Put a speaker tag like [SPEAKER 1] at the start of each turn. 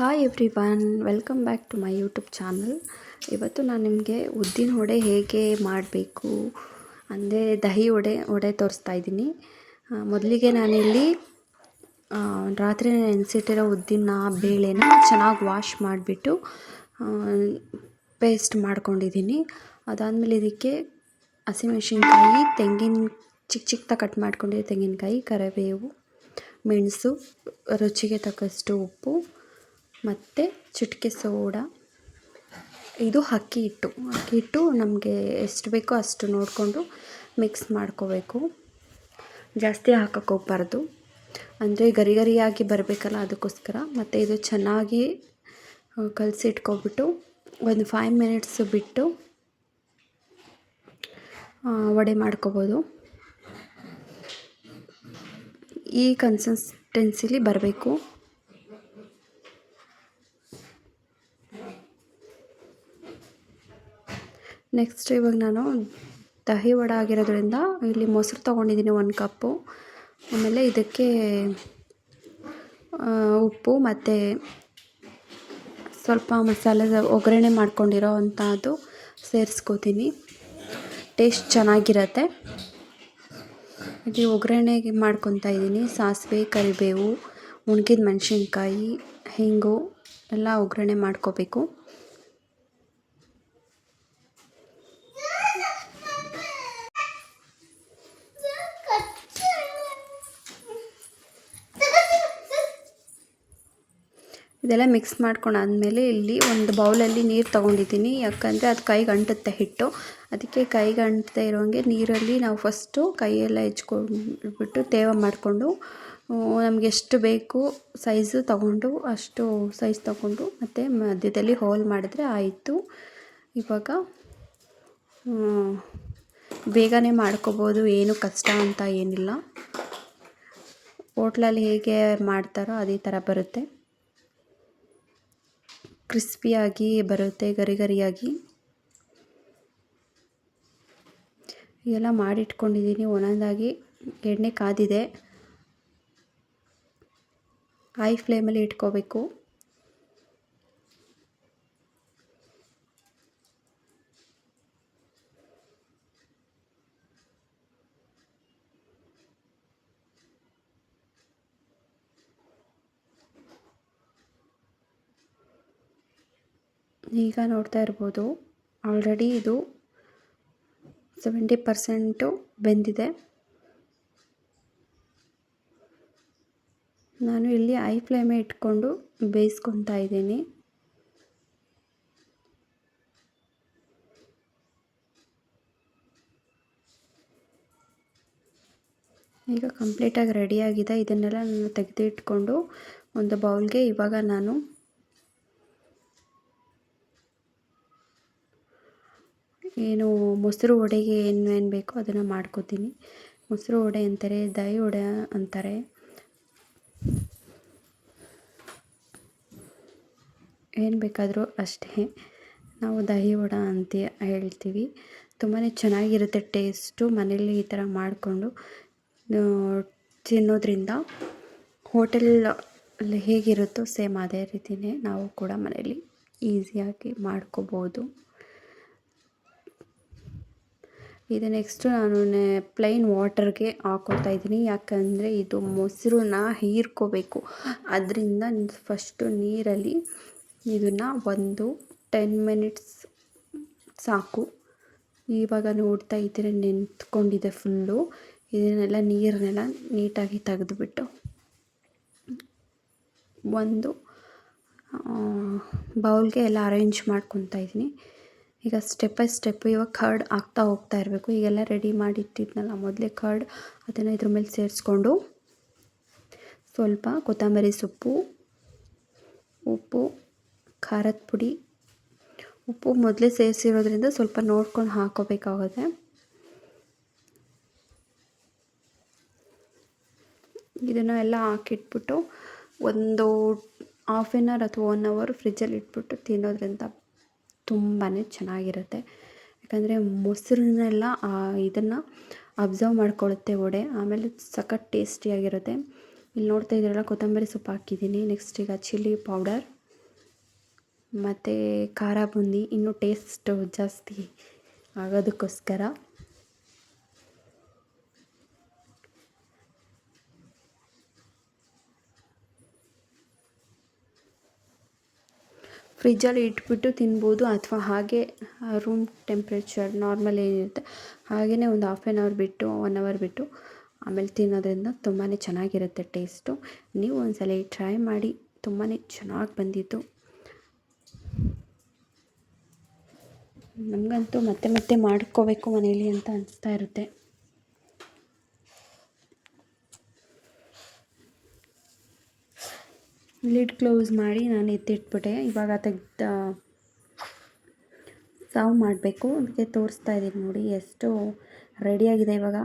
[SPEAKER 1] Hi everyone welcome back to my YouTube channel ಇವತ್ತು ನಾನು ನಿಮಗೆ ಉದ್ದಿನ ವಡೆ ಹೇಗೆ ಮಾಡಬೇಕು ಅಂದರೆ ದಹಿ ವಡೆ ವಡೆ ತೋರಿಸ್ತಾ ಇದ್ದೀನಿ. ಮೊದಲಿಗೆ ನಾನಿಲ್ಲಿ ರಾತ್ರಿ ನೆನೆಸಿಟ್ಟಿರೋ ಉದ್ದಿನ ಬೇಳೆನ ಚೆನ್ನಾಗಿ ವಾಶ್ ಮಾಡಿಬಿಟ್ಟು ಪೇಸ್ಟ್ ಮಾಡ್ಕೊಂಡಿದ್ದೀನಿ. ಅದಾದಮೇಲೆ ಇದಕ್ಕೆ ಹಸಿಮೆಣ್ಸಿನ್ಕಾಯಿ, ತೆಂಗಿನ ಚಿಕ್ಕ ಚಿಕ್ಕದಾಗಿ ಕಟ್ ಮಾಡ್ಕೊಂಡಿರೋ ತೆಂಗಿನಕಾಯಿ, ಕರಿಬೇವು, ಮೆಣಸು, ರುಚಿಗೆ ತಕ್ಕಷ್ಟು ಉಪ್ಪು ಮತ್ತು ಚಿಟಿಕೆ ಸೋಡಾ. ಇದು ಅಕ್ಕಿ ಹಿಟ್ಟು. ಅಕ್ಕಿ ಹಿಟ್ಟು ನಮಗೆ ಎಷ್ಟು ಬೇಕೋ ಅಷ್ಟು ನೋಡಿಕೊಂಡು ಮಿಕ್ಸ್ ಮಾಡ್ಕೋಬೇಕು. ಜಾಸ್ತಿ ಹಾಕಕ್ಕೆ ಹೋಗ್ಬಾರ್ದು. ಅಂದರೆ ಗರಿ ಗರಿಯಾಗಿ ಬರಬೇಕಲ್ಲ ಅದಕ್ಕೋಸ್ಕರ. ಮತ್ತು ಇದು ಚೆನ್ನಾಗಿ ಕಲಸಿಟ್ಕೊಬಿಟ್ಟು ಒಂದು ಫೈವ್ ಮಿನಿಟ್ಸ್ ಬಿಟ್ಟು ವಡೆ ಮಾಡ್ಕೋಬೋದು. ಈ ಕನ್ಸಿಸ್ಟೆನ್ಸಿಲಿ ಬರಬೇಕು. ನೆಕ್ಸ್ಟ್ ಇವಾಗ ನಾನು ದಹಿ ವಡೆ ಆಗಿರೋದ್ರಿಂದ ಇಲ್ಲಿ ಮೊಸರು ತೊಗೊಂಡಿದ್ದೀನಿ ಒಂದು ಕಪ್ಪು ಆಮೇಲೆ ಇದಕ್ಕೆ ಉಪ್ಪು ಮತ್ತು ಸ್ವಲ್ಪ ಮಸಾಲೆ ಒಗ್ಗರಣೆ ಮಾಡ್ಕೊಂಡಿರೋ ಅಂಥದ್ದು ಸೇರಿಸ್ಕೋತೀನಿ. ಟೇಸ್ಟ್ ಚೆನ್ನಾಗಿರತ್ತೆ. ಇಲ್ಲಿ ಒಗ್ಗರಣೆಗೆ ಮಾಡ್ಕೊತಾ ಇದ್ದೀನಿ. ಸಾಸಿವೆ, ಕರಿಬೇವು ಒಣಗಿದ ಮೆಣಸಿನ್ಕಾಯಿ, ಹಿಂಗು ಎಲ್ಲ ಒಗ್ಗರಣೆ ಮಾಡ್ಕೋಬೇಕು. ಇದೆಲ್ಲ ಮಿಕ್ಸ್ ಮಾಡ್ಕೊಂಡಾದ್ಮೇಲೆ ಇಲ್ಲಿ ಒಂದು ಬೌಲಲ್ಲಿ ನೀರು ತೊಗೊಂಡಿದ್ದೀನಿ. ಯಾಕಂದರೆ ಅದು ಕೈಗೆ ಅಂಟುತ್ತೆ ಹಿಟ್ಟು. ಅದಕ್ಕೆ ಕೈಗೆ ಅಂಟದೇ ಇರೋಂಗೆ ನೀರಲ್ಲಿ ನಾವು ಫಸ್ಟು ಕೈಯೆಲ್ಲ ಹೆಚ್ಕೊಂಡ್ಬಿಟ್ಟು ತೇವ ಮಾಡಿಕೊಂಡು ನಮ್ಗೆ ಎಷ್ಟು ಬೇಕು ಸೈಜು ತಗೊಂಡು ಅಷ್ಟು ಸೈಜ್ ತೊಗೊಂಡು ಮತ್ತು ಮಧ್ಯದಲ್ಲಿ ಹೋಲ್ ಮಾಡಿದ್ರೆ ಆಯಿತು. ಇವಾಗ ಬೇಗನೆ ಮಾಡ್ಕೋಬೋದು. ಏನು ಕಷ್ಟ ಅಂತ ಏನಿಲ್ಲ. ಹೋಟ್ಲಲ್ಲಿ ಹೇಗೆ ಮಾಡ್ತಾರೋ ಅದೇ ಥರ ಬರುತ್ತೆ. ಕ್ರಿಸ್ಪಿಯಾಗಿ ಬರುತ್ತೆ ಗರಿ ಗರಿಯಾಗಿ ಎಲ್ಲ ಮಾಡಿಟ್ಕೊಂಡಿದ್ದೀನಿ. ಒಂದೊಂದಾಗಿ ಎಣ್ಣೆ ಕಾದಿದೆ. ಹೈ ಫ್ಲೇಮಲ್ಲಿ ಇಟ್ಕೋಬೇಕು. ಈಗ ನೋಡ್ತಾ ಇರ್ಬೋದು ಆಲ್ರೆಡಿ ಇದು ಸೆವೆಂಟಿ ಪರ್ಸೆಂಟು ಬೆಂದಿದೆ. ನಾನು ಇಲ್ಲಿ ಐ ಫ್ಲೇಮೇ ಇಟ್ಕೊಂಡು ಬೇಯಿಸ್ಕೊತಾ ಇದ್ದೀನಿ. ಈಗ ಕಂಪ್ಲೀಟಾಗಿ ರೆಡಿಯಾಗಿದೆ ಇದನ್ನೆಲ್ಲ ನಾನು ತೆಗೆದಿಟ್ಕೊಂಡು ಒಂದು ಬೌಲ್ಗೆ ಇವಾಗ ನಾನು ಏನು ಮೊಸರು ವಡೆಗೆ ಏನೇನು ಏನು ಬೇಕೋ ಅದನ್ನು ಮಾಡ್ಕೋತೀನಿ. ಮೊಸರು ವಡೆ ಅಂತಾರೆ, ದಹಿ ವಡೆ ಅಂತಾರೆ. ಏನು ಬೇಕಾದರೂ ಅಷ್ಟೇ. ನಾವು ದಹಿ ವಡ ಅಂತ ಹೇಳ್ತೀವಿ. ತುಂಬಾ ಚೆನ್ನಾಗಿರುತ್ತೆ ಟೇಸ್ಟು. ಮನೇಲಿ ಈ ಥರ ಮಾಡಿಕೊಂಡು ತಿನ್ನೋದ್ರಿಂದ ಹೋಟೆಲ್ ಅಲ್ಲಿ ಹೇಗಿರುತ್ತೋ ಸೇಮ್ ಅದೇ ರೀತಿಯೇ ನಾವು ಕೂಡ ಮನೇಲಿ ಈಸಿಯಾಗಿ ಮಾಡ್ಕೋಬೋದು. ಇದು ನೆಕ್ಸ್ಟು ನಾನು ಪ್ಲೈನ್ ವಾಟರ್ಗೆ ಹಾಕೋತಾ ಇದ್ದೀನಿ. ಯಾಕಂದರೆ ಇದು ಮೊಸರನ್ನ ಹೀರ್ಕೋಬೇಕು. ಅದರಿಂದ ಫಸ್ಟು ನೀರಲ್ಲಿ ಇದನ್ನು ಒಂದು ಟೆನ್ ಮಿನಿಟ್ಸ್ ಸಾಕು. ಇವಾಗ ನೋಡ್ತಾ ಇದ್ದೀರ ನೆಂತ್ಕೊಂಡಿದೆ ಫುಲ್ಲು ಇದನ್ನೆಲ್ಲ ನೀರನ್ನೆಲ್ಲ ನೀಟಾಗಿ ತೆಗೆದುಬಿಟ್ಟು ಒಂದು ಬೌಲ್ಗೆ ಎಲ್ಲ ಅರೇಂಜ್ ಮಾಡ್ಕೊತಾ ಇದ್ದೀನಿ. ಈಗ ಸ್ಟೆಪ್ ಬೈ ಸ್ಟೆಪ್ ಇವಾಗ ಕರ್ಡ್ ಹಾಕ್ತಾ ಹೋಗ್ತಾ ಇರಬೇಕು. ಈಗೆಲ್ಲ ರೆಡಿ ಮಾಡಿ ಇಟ್ಟಿದ್ನಲ್ಲ ಮೊದಲೇ ಕರ್ಡ್ ಅದನ್ನು ಇದ್ರ ಮೇಲೆ ಸೇರಿಸ್ಕೊಂಡು ಸ್ವಲ್ಪ ಕೊತ್ತಂಬರಿ ಸೊಪ್ಪು, ಉಪ್ಪು, ಖಾರದ ಪುಡಿ. ಉಪ್ಪು ಮೊದಲೇ ಸೇರಿಸಿರೋದ್ರಿಂದ ಸ್ವಲ್ಪ ನೋಡ್ಕೊಂಡು ಹಾಕೋಬೇಕಾಗುತ್ತೆ. ಇದನ್ನು ಎಲ್ಲ ಹಾಕಿಟ್ಬಿಟ್ಟು ಒಂದು ಹಾಫ್ ಆನ್ ಅವರ್ ಅಥವಾ ಒನ್ ಅವರ್ ಫ್ರಿಜ್ಜಲ್ಲಿ ಇಟ್ಬಿಟ್ಟು ತಿನ್ನೋದ್ರಿಂದ ತುಂಬಾ ಚೆನ್ನಾಗಿರುತ್ತೆ. ಯಾಕಂದರೆ ಮೊಸರನ್ನೆಲ್ಲ ಇದನ್ನು ಅಬ್ಸರ್ವ್ ಮಾಡ್ಕೊಳ್ಳುತ್ತೆ ವಡೆ. ಆಮೇಲೆ ಸಖತ್ ಟೇಸ್ಟಿಯಾಗಿರುತ್ತೆ. ಇಲ್ಲಿ ನೋಡ್ತಾ ಇದ್ದೀರಲ್ಲ ಕೊತ್ತಂಬರಿ ಸೊಪ್ಪು ಹಾಕಿದ್ದೀನಿ. ನೆಕ್ಸ್ಟ್ ಈಗ ಚಿಲ್ಲಿ ಪೌಡರ್. ಮತ್ತು ಖಾರ ಬೂಂದಿ. ಇನ್ನೂ ಟೇಸ್ಟು ಜಾಸ್ತಿ ಆಗೋದಕ್ಕೋಸ್ಕರ ಫ್ರಿಜ್ಜಲ್ಲಿ ಇಟ್ಬಿಟ್ಟು ತಿನ್ಬೋದು ಅಥವಾ ಹಾಗೆ ರೂಮ್ ಟೆಂಪ್ರೇಚರ್ ನಾರ್ಮಲ್ ಏನಿರುತ್ತೆ ಹಾಗೆಯೇ ಒಂದು ಹಾಫ್ ಆ್ಯನ್ ಅವರ್ ಬಿಟ್ಟು ಒನ್ ಅವರ್ ಬಿಟ್ಟು ಆಮೇಲೆ ತಿನ್ನೋದ್ರಿಂದ ತುಂಬಾ ಚೆನ್ನಾಗಿರುತ್ತೆ ಟೇಸ್ಟು. ನೀವು ಒಂದ್ಸಲ ಟ್ರೈ ಮಾಡಿ ತುಂಬಾ ಚೆನ್ನಾಗಿ ಬಂದಿತ್ತು. ನಮಗಂತೂ ಮತ್ತೆ ಮತ್ತೆ ಮಾಡ್ಕೋಬೇಕು ಮನೇಲಿ ಅಂತ ಅನಿಸ್ತಾ ಇರುತ್ತೆ. ಲಿಡ್ ಕ್ಲೋಸ್ ಮಾಡಿ ನಾನು ಎತ್ತಿಟ್ಬಿಟ್ಟೆ. ಇವಾಗ ತೆಗ್ದು ಸರ್ವ್ ಮಾಡಬೇಕು. ಅದಕ್ಕೆ ತೋರಿಸ್ತಾ ಇದ್ದೀನಿ ನೋಡಿ, ಎಷ್ಟು ರೆಡಿಯಾಗಿದೆ ಇವಾಗ.